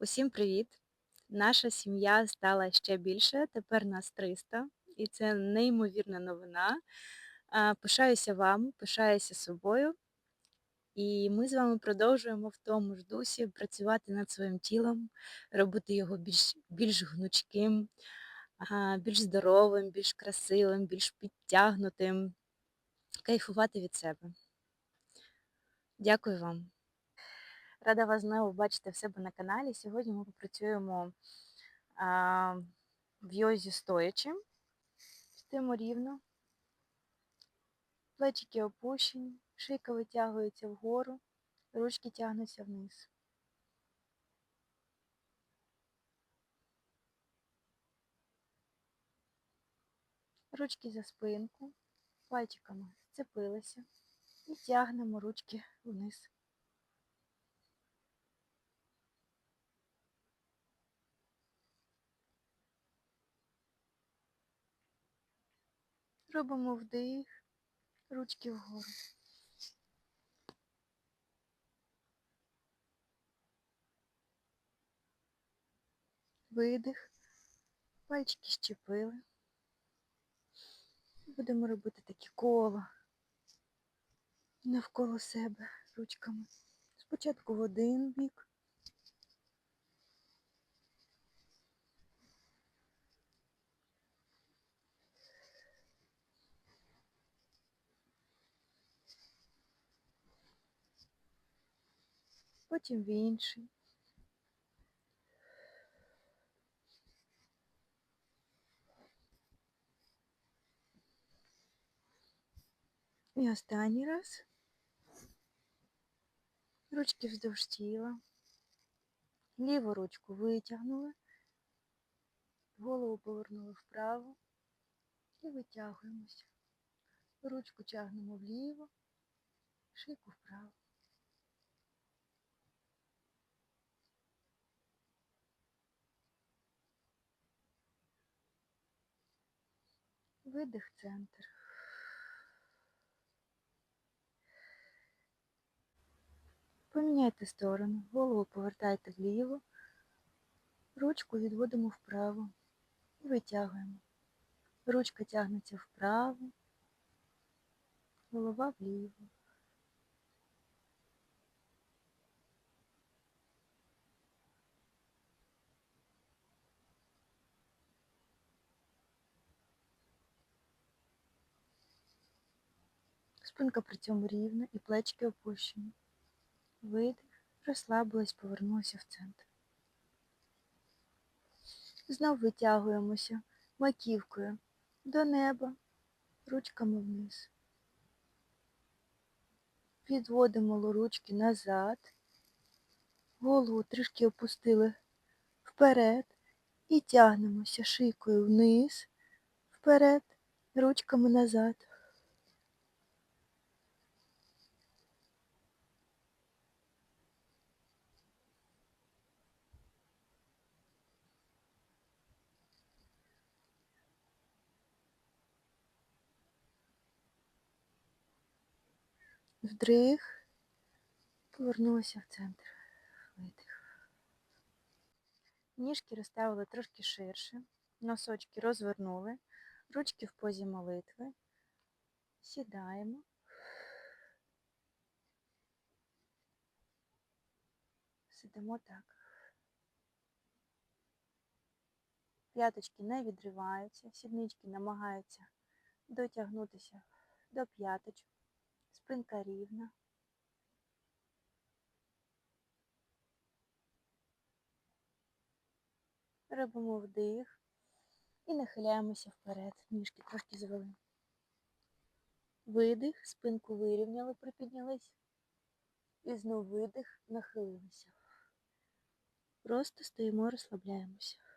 Усім привіт! Наша сім'я стала ще більше, тепер нас 300, і це неймовірна новина. Пишаюся вами, пишаюся собою, і ми з вами продовжуємо в тому ж дусі працювати над своїм тілом, робити його більш, більш гнучким, більш здоровим, більш красивим, більш підтягнутим, кайфувати від себе. Дякую вам. Рада вас знову бачити в себе на каналі. Сьогодні ми попрацюємо а, в йозі стоячи. Стоїмо рівно. Плечики опущені, шийка витягується вгору, ручки тягнуться вниз. Ручки за спинку, пальчиками зцепилися і тягнемо ручки вниз. Робимо вдих, ручки вгору. Видих, пальчики щепили. Будемо робити такі кола навколо себе ручками. Спочатку в один бік, потім в інший. І останній раз. Ручки вздовж тіла. Ліву ручку витягнули, голову повернули вправо і витягуємося. Ручку тягнемо вліво, шийку вправо. Видих центр. Поміняйте сторону, голову повертайте вліво, ручку відводимо вправо і витягуємо. Ручка тягнеться вправо, голова вліво. Спинка при цьому рівна і плечки опущені. Видих, розслабилась, повернулася в центр. Знов витягуємося маківкою до неба, ручками вниз. Підводимо ручки назад, голову трішки опустили вперед і тягнемося шийкою вниз, вперед, ручками назад. Вдрих, повернулася в центр. Видих. Ніжки розставили трошки ширше, носочки розвернули, ручки в позі молитви. Сідаємо. Сидимо так. П'яточки не відриваються, сіднички намагаються дотягнутися до п'яточок. Спинка рівна. Робимо вдих і нахиляємося вперед. Ніжки трошки звели. Видих, спинку вирівняли, припіднялись. І знов видих, нахилилися. Просто стоїмо, розслабляємося.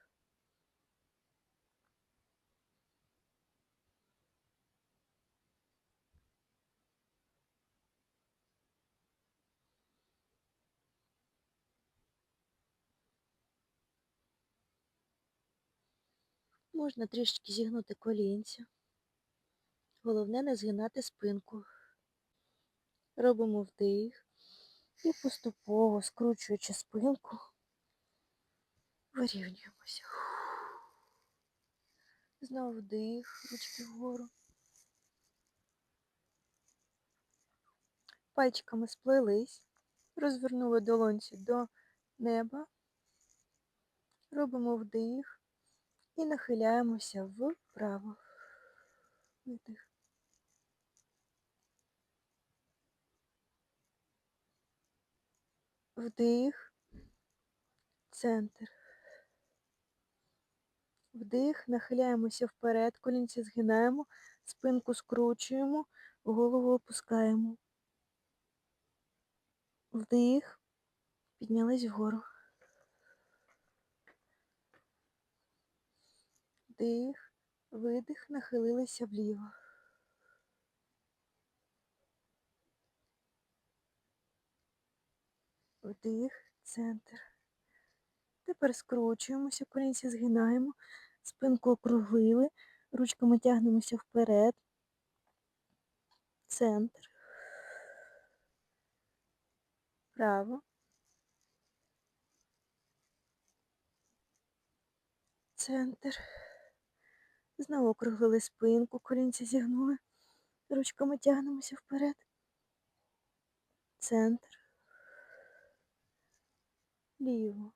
Можна трішечки зігнути колінця. Головне не згинати спинку. Робимо вдих і поступово, скручуючи спинку, Вирівнюємося. Знову вдих, ручки вгору. Пальчиками сплелись, розвернули долонці до неба, робимо вдих і нахиляємося вправо. Видих. Вдих, центр. Вдих, нахиляємося вперед, колінці згинаємо, спинку скручуємо, голову опускаємо. Вдих, піднялись вгору. Вдих, видих, нахилилися вліво. Вдих, центр. Тепер скручуємося, колінці згинаємо, спинку округлили, ручками тягнемося вперед. Центр. Право. Центр. Знову округлили спинку, колінці зігнули. Ручками тягнемося вперед. Центр. Ліво.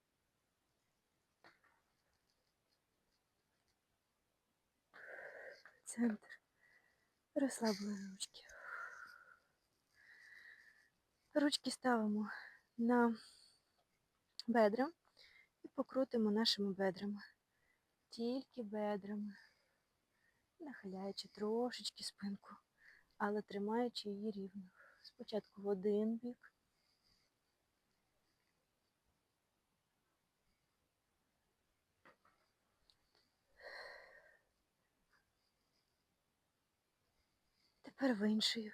Центр. Розслабили ручки. Ручки ставимо на бедра і покрутимо нашими бедрами. Тільки бедрами, нахиляючи трошечки спинку, але тримаючи її рівно. Спочатку в один бік. Тепер в інший.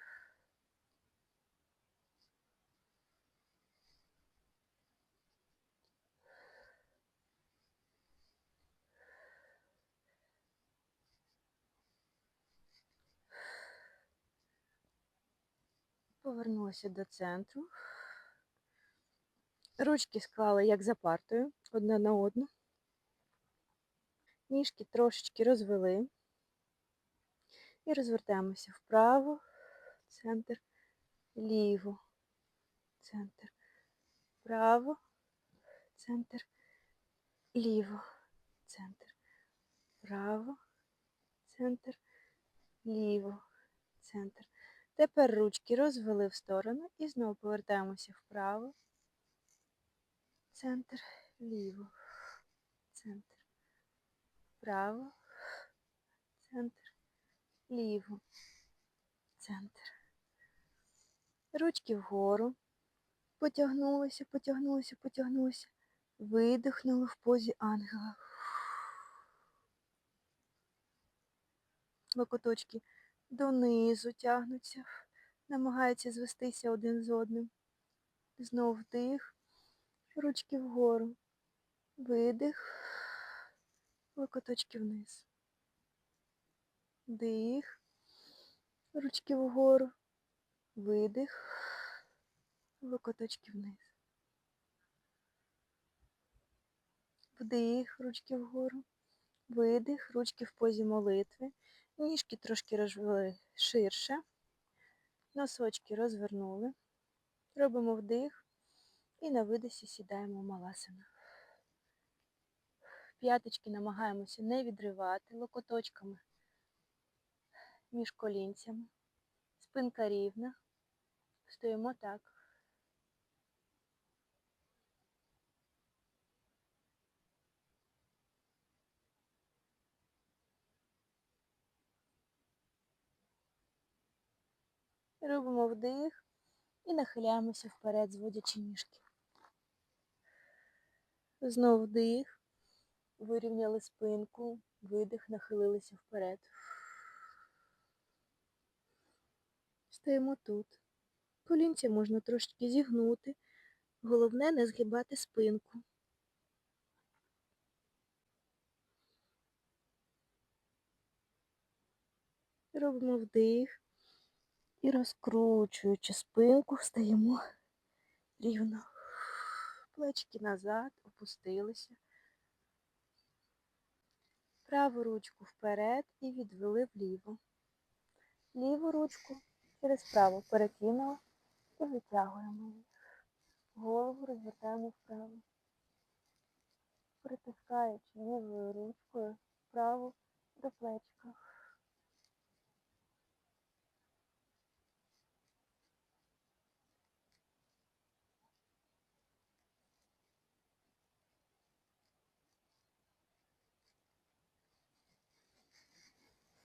Повернулася до центру. Ручки склали, як за партою, одна на одну. Ніжки трошечки розвели. І розвертаємося вправо, центр, ліво, центр, право, центр, ліво, центр, право, центр, ліво, центр. Тепер ручки розвели в сторону і знову повертаємося вправо, центр, ліво, центр, право, центр, ліво, центр. Ручки вгору. Потягнулися, потягнулися, потягнулися. Видихнули в позі ангела. Локоточки донизу тягнуться, намагаються звестися один з одним. Знов вдих, ручки вгору. Видих, локоточки вниз. Дих, ручки вгору, видих, локоточки вниз. Вдих, ручки вгору, видих, ручки в позі молитви. Ніжки трошки розвели ширше. Носочки розвернули. Робимо вдих і на видосі сідаємо в маласину. П'яточки намагаємося не відривати локоточками між колінцями. Спинка рівна. Стоїмо так. Робимо вдих і нахиляємося вперед, зводячи ніжки. Знову вдих, вирівняли спинку, видих, нахилилися вперед. Стоїмо тут. Колінця можна трошки зігнути. Головне не згибати спинку. Робимо вдих і розкручуючи спинку, встаємо рівно. Плечки назад, опустилися. Праву ручку вперед і відвели вліво. Ліву ручку через праву перекинули і витягуємо її. Голову розвертаємо вправо. Притискаючи лівою ручкою вправо до плечка.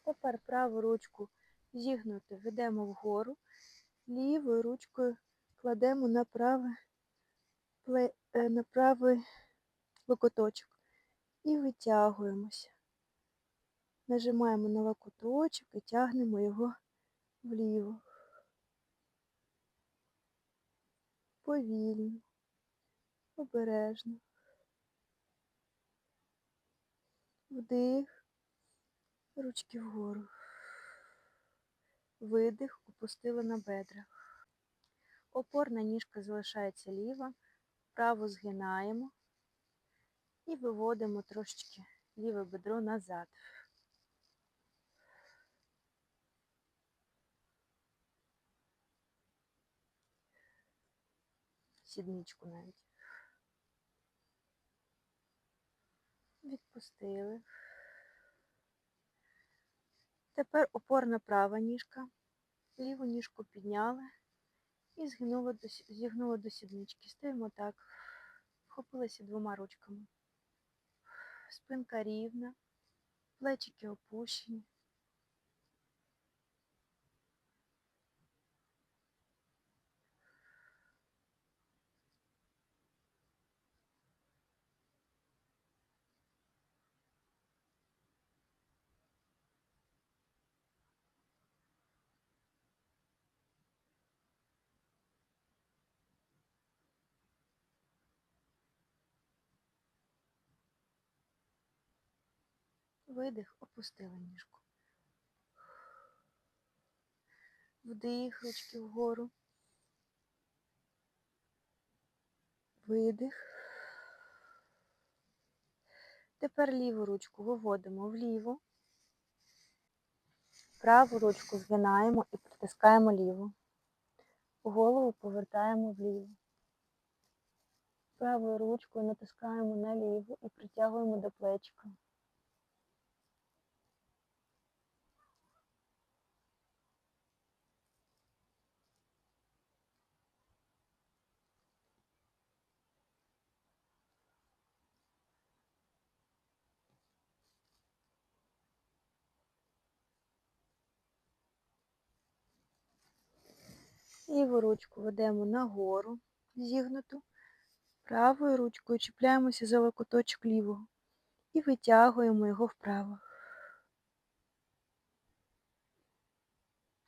Тепер праву ручку зігнути ведемо вгору, лівою ручкою кладемо на праве, е, на правий локоточок і витягуємося. Нажимаємо на локоточок і тягнемо його вліво. Повільно, обережно. Вдих, ручки вгору. Видих, опустили на бедра. Опорна ніжка залишається ліва, праву згинаємо і виводимо трошечки ліве бедро назад. Сідничку навіть. Відпустили. Тепер опорна права ніжка, ліву ніжку підняли і згнули до, зігнули до сіднички. Стоїмо так, вхопилися двома ручками. Спинка рівна, плечики опущені. Видих, опустили ніжку. Вдих, ручки вгору. Видих. Тепер ліву ручку виводимо вліво. Праву ручку згинаємо і притискаємо ліву. Голову повертаємо вліво. Правою ручкою натискаємо на ліву і притягуємо до плечка. Ліву ручку ведемо нагору, зігнуту, правою ручкою чіпляємося за локоточок лівого і витягуємо його вправо.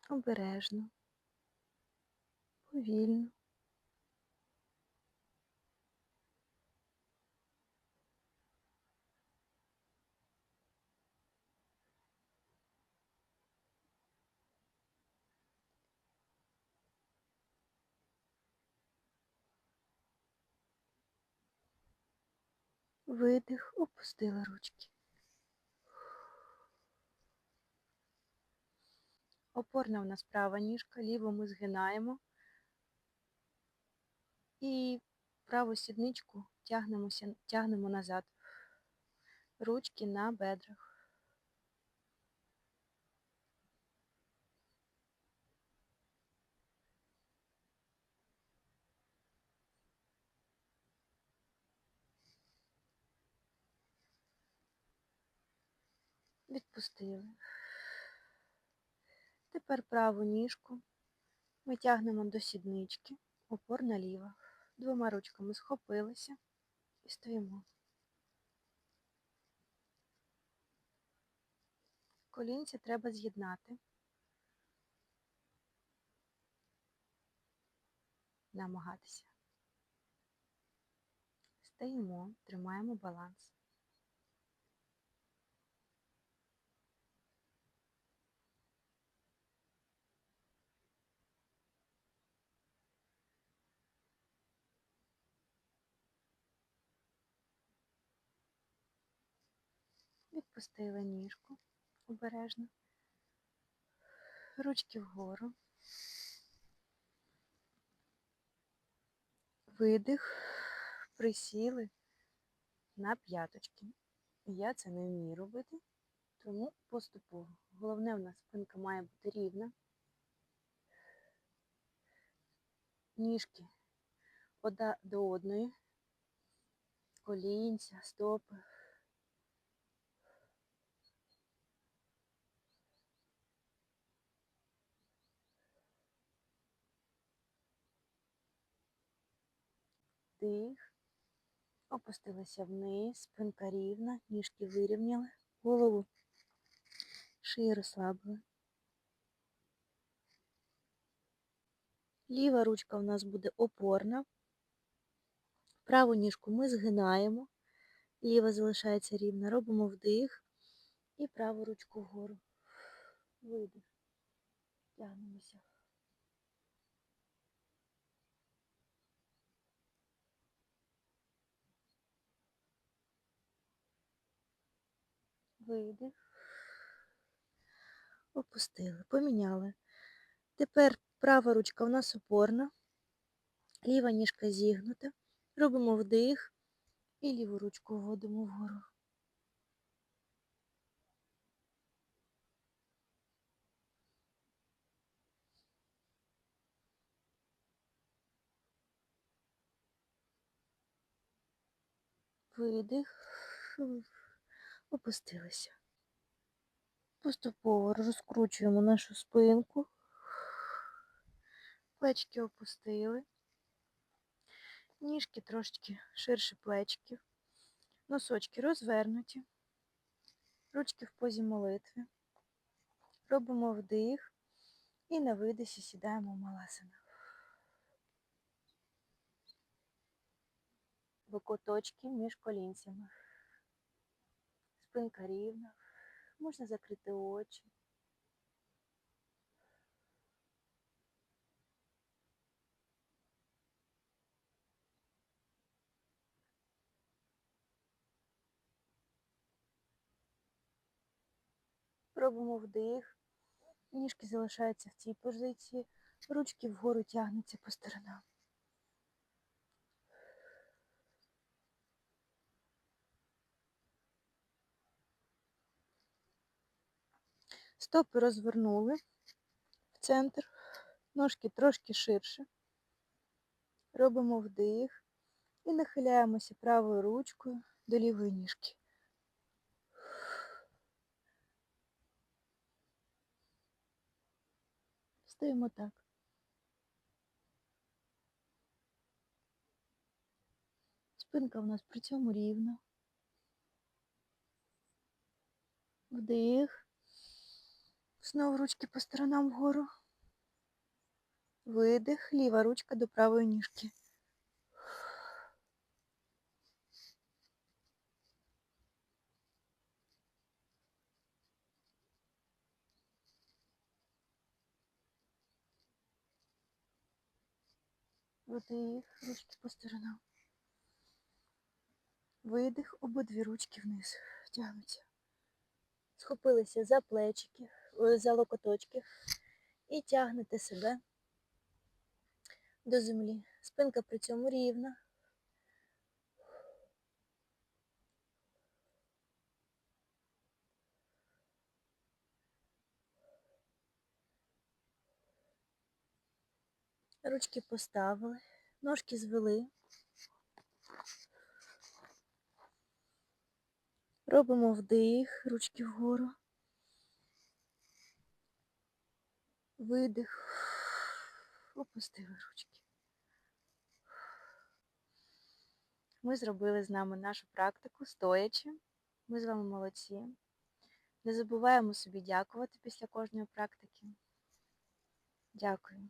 Обережно, повільно. Видих, опустила ручки. Опорна у нас права ніжка, ліву ми згинаємо і праву сідничку тягнемо назад. Ручки на бедрах. Відпустили. Тепер праву ніжку ми тягнемо до сіднички, опорна ліва. Двома ручками схопилися і стоїмо. Колінці треба з'єднати. Намагатися. Стоїмо, тримаємо баланс. Відпустили ніжку обережно. Ручки вгору. Видих. Присіли на п'яточки. Я це не вмію робити, тому поступово. Головне, в нас спинка має бути рівна. Ніжки одна до одної, колінця, стопи. Дих. Опустилися вниз, спинка рівна, ніжки вирівняли, голову, шию розслабили. Ліва ручка у нас буде опорна. Праву ніжку ми згинаємо, ліва залишається рівна. Робимо вдих і праву ручку вгору. Видих. Тягнемося. Видих. Опустили, поміняли. Тепер права ручка у нас опорна, ліва ніжка зігнута. Робимо вдих і ліву ручку вводимо вгору. Видих, опустилися. Поступово розкручуємо нашу спинку, плечки опустили, ніжки трошечки ширше плечиків, носочки розвернуті, ручки в позі молитви. Робимо вдих і на видисі сідаємо в маласана. Локоточки між колінцями. Спинка рівна. Можна закрити очі. Робимо вдих. Ніжки залишаються в цій позиції. Ручки вгору тягнуться по сторонам. Стопи розвернули в центр, ножки трошки ширше. Робимо вдих і нахиляємося правою ручкою до лівої ніжки. Стоїмо так. Спинка в нас при цьому рівна. Вдих. Знову ручки по сторонам вгору. Видих, ліва ручка до правої ніжки. Вдих, ручки по сторонам. Видих, обидві ручки вниз. Тягнуться. Схопилися за плечики, за локоточки і тягнете себе до землі. Спинка при цьому рівна. Ручки поставили, ножки звели. Робимо вдих, ручки вгору. Видих. Опустили ручки. Ми зробили з нами нашу практику стоячи. Ми з вами молодці. Не забуваємо собі дякувати після кожної практики. Дякую.